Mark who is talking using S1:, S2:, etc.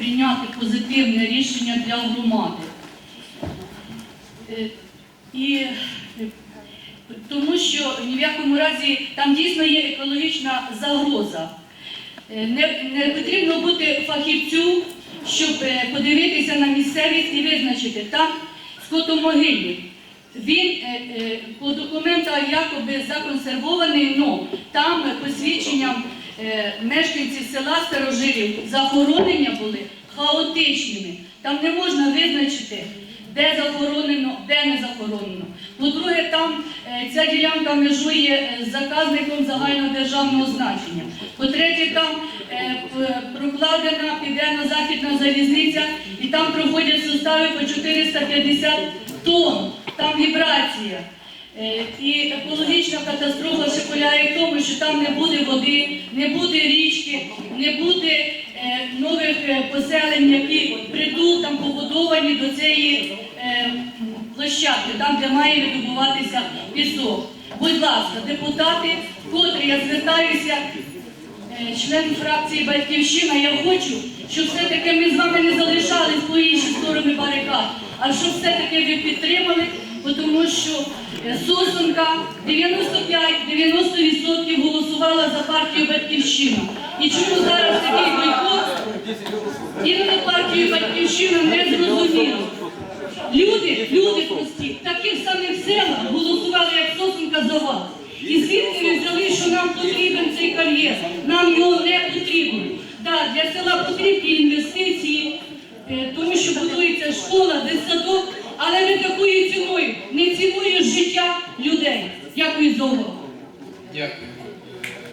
S1: прийняти позитивне рішення для громади. Е, І е, тому що ні в якому разі там дійсно є екологічна загроза. Е, Не, не потрібно бути фахівцю, щоб подивитися на місцевість і визначити там скотомогильник. Він по документах якоби законсервований, але там посвідченням е, мешканців села Старожилів захоронення були хаотичними. Там не можна визначити, де захоронено, де не захоронено. По-друге, там е, ця ділянка межує з заказником загальнодержавного значення. По-третє, там е, прокладена південно-західна залізниця, і там проходять сустави по 450 тонн. Там вібрація. Е, І екологічна катастрофа ще полягає в тому, що там не буде води, не буде річки, не буде е, нових е, поселень, які притул там побудовані до цієї площадки, там, де має видобуватися пісок. Будь ласка, депутати, вкотре я звертаюся, член фракції Батьківщина, я хочу, щоб все-таки ми з вами не залишались по інші сторони барикад, а щоб все-таки ви підтримали, тому що Сосунка 95-90% голосувала за партію Батьківщина. І чому зараз такий бойкот? Іменно партію Батьківщина не зрозуміло. Люди, люди прості, в таких самих селах голосували, як Сосунка за вас. І звідки ви взяли, що нам потрібен цей кар'єр? Нам його не потрібно. Так, для села потрібні інвестиції, е, тому що будується школа, дитсадок, але не такою ціною, не ціною життя людей. Дякую за увагу.
S2: Дякую.